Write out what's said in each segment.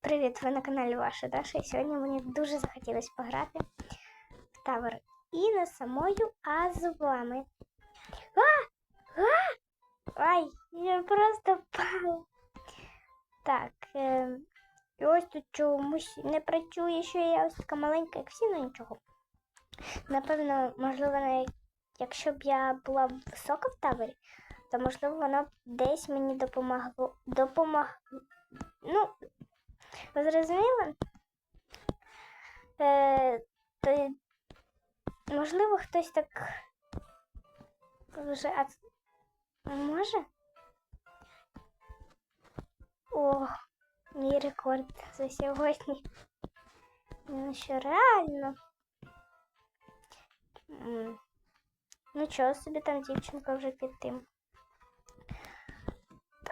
Привіт, ви на каналі Ваша Даша. І сьогодні мені дуже захотілося пограти в Тавер. І не самою, а з вами. А! А! Ай, я просто впала. Так, е, ось тут чомусь не працює, що я ось така маленька, як всі, ну нічого. Напевно, можливо, якщо б я була висока в таборі, то можливо воно десь мені допомогло. допомогло. Ну, ви зрозуміли? Е, то, можливо, хтось так вже а, може? О, мій рекорд за сьогодні. Ну що, реально? М, Нічого собі там дівчинка вже під тим.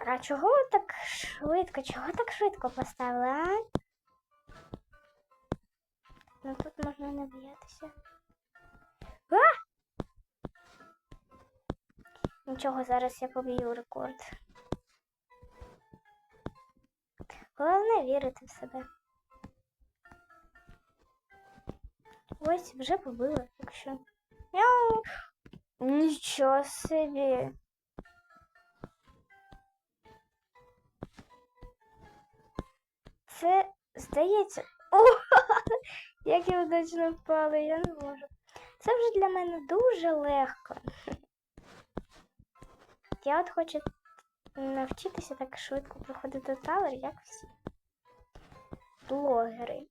А чого так швидко? Чого так швидко поставили, а? Ну тут можна не боятися. А! Нічого, зараз я поб'ю рекорд. Головне вірити в себе. Ось вже побила, якщо. Нічого собі. Це здається. О, як я удачно впала, я не можу. Це вже для мене дуже легко. Я от хочу навчитися так швидко проходити тавер, як всі блогери.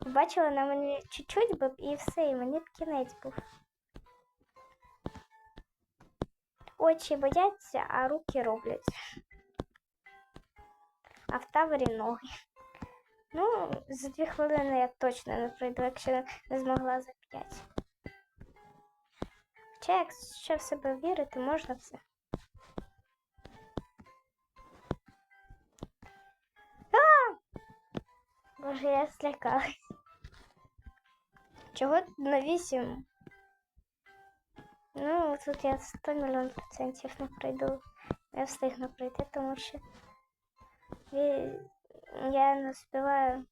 Бачила на мені чуть-чуть би і все, і мені кінець був. Очі бояться, а руки роблять а в тавері ноги. Ну, за дві хвилини я точно не пройду, якщо не змогла за п'ять. Хоча, якщо в себе вірити, можна все. А! Боже, я злякалась. Чого на вісім? Ну, тут я 100 мільйон процентів не пройду. Я встигну пройти, тому що Я не встигаю,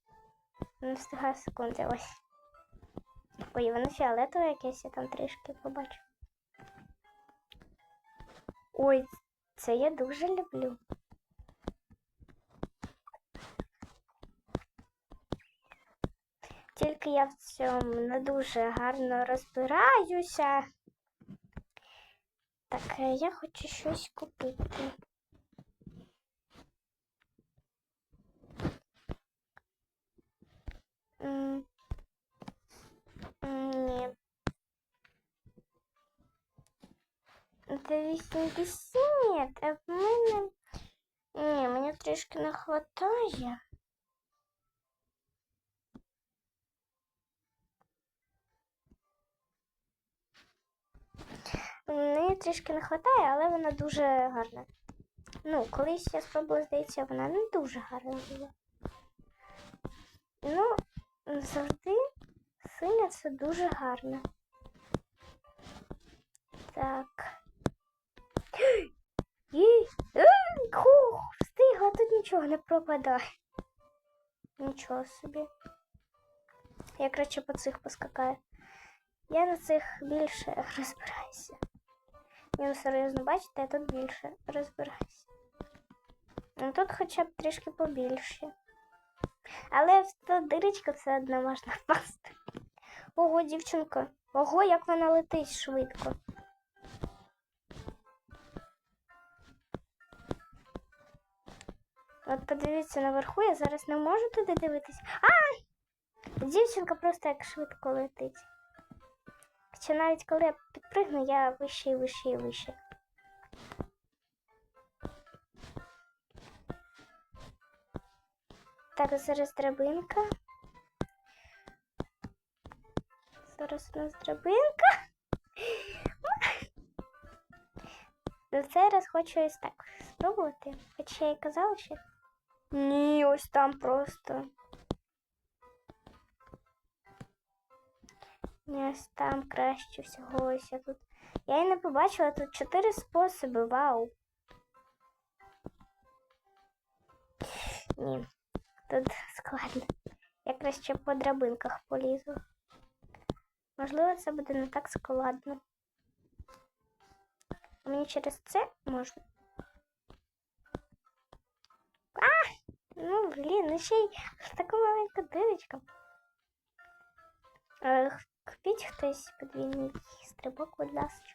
не встигаю секунди ось. Ой, воно фіолетове якесь, я там трішки побачу. Ой, це я дуже люблю. Тільки я в цьому не дуже гарно розбираюся. Так, е, я хочу щось купити. М, Ні. Це 80, а в мене. Ні, мені трішки не вистачає. Мені трішки не вистачає, але вона дуже гарна. Ну, колись я спробувала, здається, вона не дуже гарна була. Ну, завжди синя це дуже гарно. Так. Їй. Хух, встигла, тут нічого не пропадає. Нічого собі. Я краще по цих поскакаю. Я на цих більше розбираюся. Я ну, серйозно бачите, я тут більше розбираюся. Ну тут хоча б трішки побільше. Але в ту диричку все одно можна впасти. Ого, дівчинка. Ого, як вона летить швидко. От подивіться наверху, я зараз не можу туди дивитися. А! Дівчинка просто як швидко летить. Хоча навіть коли я підпригну, я вище і вище і вище. Так, зараз драбинка. Зараз у нас драбинка. На цей раз хочу ось так спробувати. Хоча я й казала, що. Ні, ось там просто. Ні, ось там краще всього ось я тут. Я і не побачила тут чотири способи, вау. Ні, тут складно. Я краще по драбинках полізу. Можливо, це буде не так складно. Мені через це можна. А! Ну, блін, ну ще й така маленька дирочка. Е, Купіть хтось подвійний стрибок, будь ласка.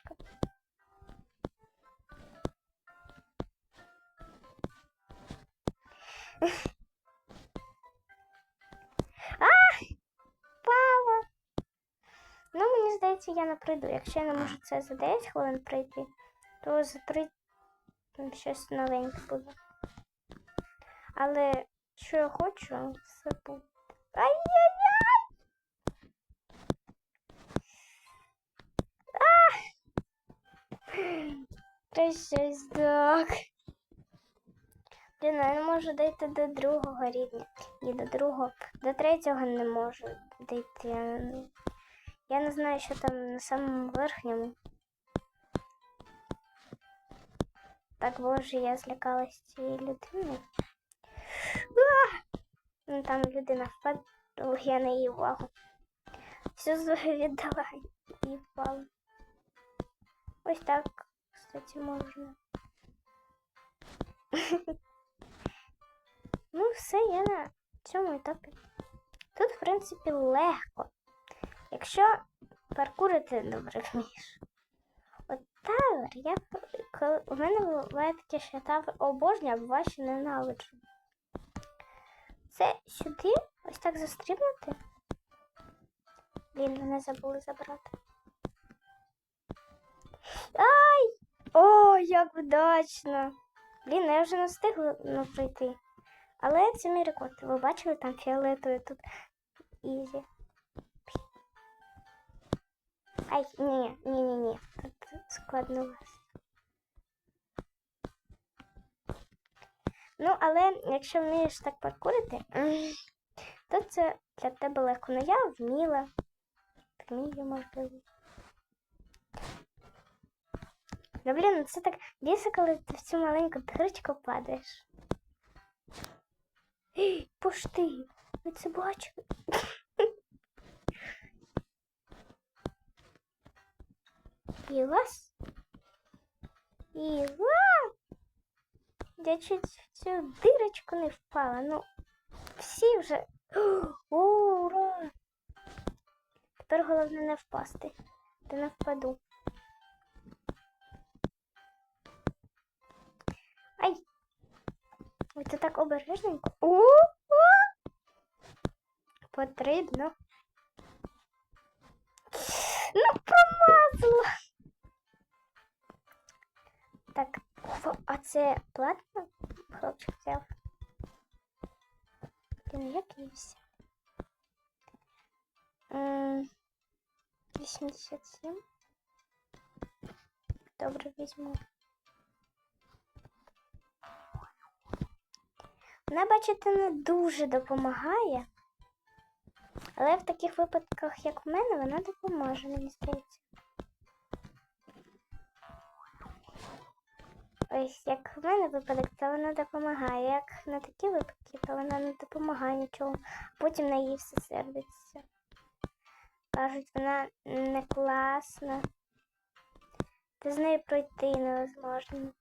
Здається, я не прийду. Якщо я не можу це за 10 хвилин пройти, то за 3 там щось новеньке буде. Але що я хочу, все буде. Ай-яй-яй! Та щось так. Блін, я не можу дійти до другого рівня. Ні, до другого. До третього не можу дійти. Я не- знаю, що там на самому верхньому. Так, боже, я злякалась цієї людини. А! Ну там людина впадала, я на її увагу. Все віддала і впала. Ось так, кстати, можна. ну, все, я на цьому етапі. Тут, в принципі, легко. Якщо паркурити добре вмієш. От тавер, я коли у мене буває таке, що я тавер обожнюю, а що ненавиджу. Це сюди ось так застрибнути. Блін, мене забули забрати. Ай! О, як вдачно! Блін, я вже не встигла ну, пройти. Але це мій рекорд. Ви бачили там фіолетовий тут ізі. Ай, ні, ні, ні, ні. Тут складно вас. Ну, але якщо вмієш так паркурити, то це для тебе легко. Ну я вміла. Вмію, можливо. Ну, блін, ну це так дійсно, коли ти в цю маленьку дирочку падаєш. Пошти! Ви це бачили? І вас. І ва! Я чуть в цю дирочку не впала. Ну, всі вже. О, ура! Тепер головне не впасти. Та не впаду. Ай! Це так обережненько. О! О! Потрібно. Ну, промазала. Це платно? Хлопчик взяв. Блін, як і 87. Добре, візьму. Вона, бачите, не дуже допомагає. Але в таких випадках, як в мене, вона допоможе, мені здається. Ось як в мене випадок, то вона допомагає. Як на такі випадки, то вона не допомагає нічого. Потім на її все сердиться. Кажуть, вона не класна. Та з нею пройти невозможно.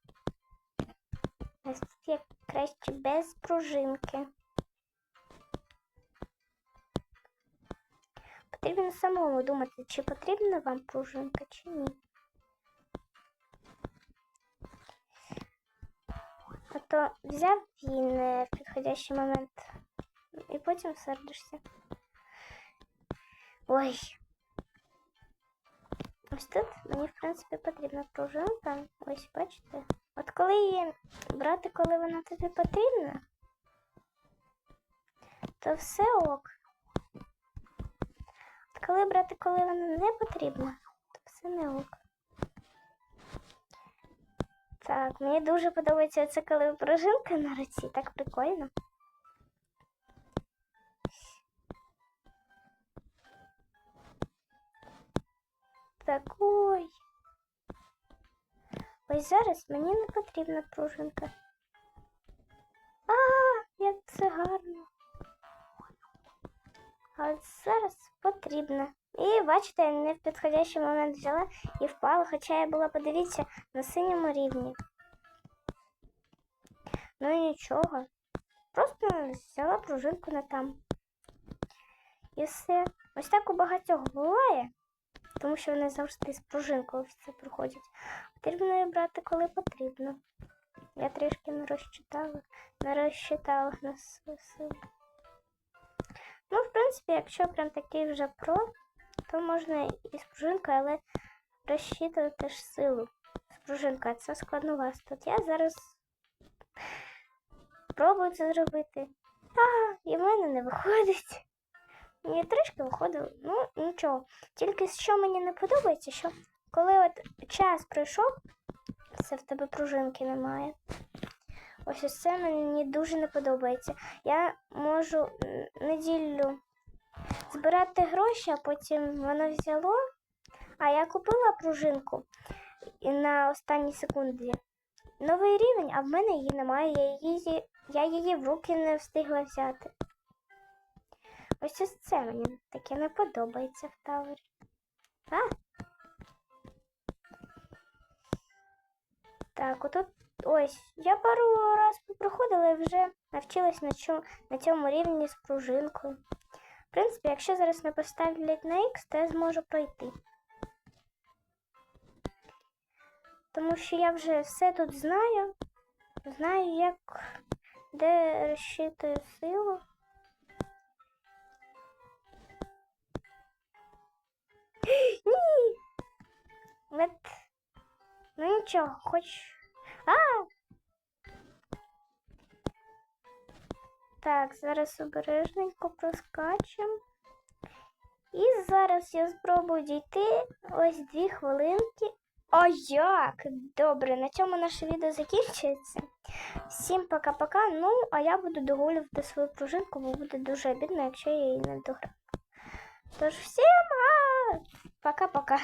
Ось тут я краще без пружинки. Потрібно самому думати, чи потрібна вам пружинка, чи ні. А то взяв не в підходящий момент. І потім сердишся. Ой. Ось тут мені, в принципі, потрібна пружинка. Ось, бачите? От коли її брати, коли вона тобі потрібна, то все ок. От коли брати, коли вона не потрібна, то все не ок. Так, мені дуже подобається це, коли прожилка на руці, так прикольно. Так, ой. Ось зараз мені не потрібна пружинка. А, як це гарно. А зараз потрібно. І бачите, я не в підходящий момент взяла і впала, хоча я була, подивіться, на синьому рівні. Ну і нічого. Просто взяла пружинку на там. І все. Ось так у багатьох буває, тому що вони завжди з пружинкою все проходять. Потрібно її брати, коли потрібно. Я трішки не розчитала, не розчитала на силу. Ну, в принципі, якщо прям такий вже про, то можна і пружинкою, але розчитувати ж силу з пружинкою. Це складновато. Тут я зараз пробую це зробити. А, і в мене не виходить. Мені трішки виходило, ну нічого. Тільки що мені не подобається, що коли от час пройшов, це в тебе пружинки немає. Ось ось це мені дуже не подобається. Я можу неділю збирати гроші, а потім воно взяло. А я купила пружинку на останній секунді. Новий рівень, а в мене її немає. Я її, я її в руки не встигла взяти. Ось ось це мені таке не подобається в тавері. А? Так, отут ось. Я пару раз проходила і вже навчилась на, чому, на цьому рівні з пружинкою. В принципі, якщо зараз не поставлять на X, то я зможу пройти. Тому що я вже все тут знаю. Знаю, як де розчитую силу. Ні. От. Ну нічого, хоч. А! Так, зараз обережненько проскачемо. І зараз я спробую дійти ось дві хвилинки. О, як! Добре, на цьому наше відео закінчується. Всім пока-пока. Ну, а я буду догулювати свою пружинку, бо буде дуже обідно, якщо я її не дограю. Тож всім пока-пока.